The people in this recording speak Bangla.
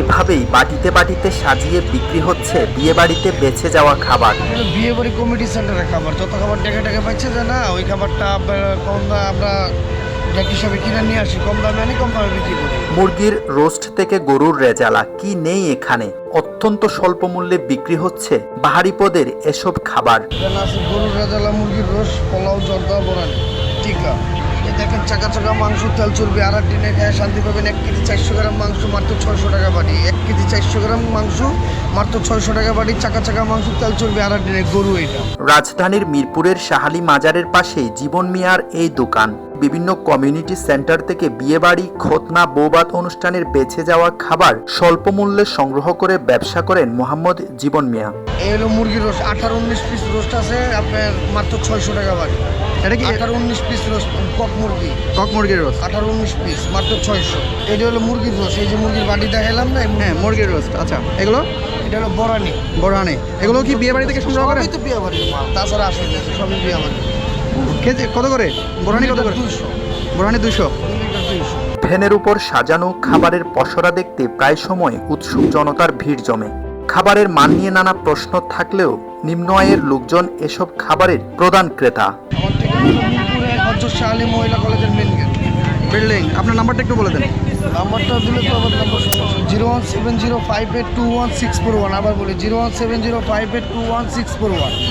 এভাবেই বাটিতে বাটিতে সাজিয়ে বিক্রি হচ্ছে বিয়ে বাড়িতে বেছে যাওয়া খাবার। বিয়ে বাড়ি কমিটি সেন্টারের খাবার। যত খাবার টাকা টাকা পাচ্ছে যে না ওই খাবারটা কম দামে আমরা কিনে নিয়ে আসি কম দামে আনি কম দামে বিক্রি করি। মুরগির রোস্ট থেকে গরুর রেজালা কি নেই এখানে? অত্যন্ত স্বল্প মূল্যে বিক্রি হচ্ছে বাহারি পদের এসব খাবার। গরুর রেজালা মুরগির রোস্ট পোলাও জর্দা বরানি টিকা দেখেন চাকা চাকা মাংস, তেল চর্বি, আর দিনে শান্তি পাবেন এক কেজি চারশো গ্রাম মাংস, মাত্র ছয়শো টাকা বাড়ি। এক কেজি চারশো গ্রাম মাংস, মাত্র ছয়শো টাকা বাড়ি। চাকা চাকা মাংস, তেল চর্বি, আর দিনে গরু এটা। রাজধানীর মিরপুরের শাহালি মাজারের পাশেই জীবন মিয়ার এই দোকান। বিভিন্ন কমিউনিটি সেন্টার থেকে বিয়েবাড়ি খতনা বৌবাত অনুষ্ঠানের বেছে যাওয়া খাবার স্বল্প মূল্যে সংগ্রহ করে ব্যবসা করেন মোহাম্মদ জীবন মিয়া। এই হলো মুরগির রোস্ট। আঠারো উনিশ পিস রোস্ট আছে আপনার মাত্র ছয়শো টাকা বাড়ি। এটা কি? আঠারো উনিশ পিস রোস্ট কক মুরগি। কক মুরগির রোস্ট। আঠারো উনিশ পিস মাত্র ছয়শো। এটা হলো মুরগির রোস্ট এই যে মুরগির বাটি দেখালাম না হ্যাঁ মুরগির- রোস্ট আচ্ছা। এগুলো? এটা হলো বরানি। বড়হানে এগুলো কি বিয়ে বাড়ি থেকে সংগ্রহ সবই তো বিয়ে বাড়ির তাছাড়া আসে না সবই বিয়ে বাড়ি কেজি কত করে? বড়হানি কত করে? দুশো বড়হানি দুশো দুইশো। ফ্যানের উপর সাজানো খাবারের পসরা দেখতে প্রায় সময় উৎসুক জনতার ভিড় জমে। খাবারের মান নিয়ে নানা প্রশ্ন থাকলেও নিম্ন আয়ের লোকজন এসব খাবারের প্রধান ক্রেতা। মহিলা কলেজের মেন গেট বিল্ডিং আপনার নাম্বারটা একটু বলে দেন। নাম্বারটা দিলে তো আমার number zero one seven zero five eight two one six four one আবার বলি zero one seven zero five eight two one six four one.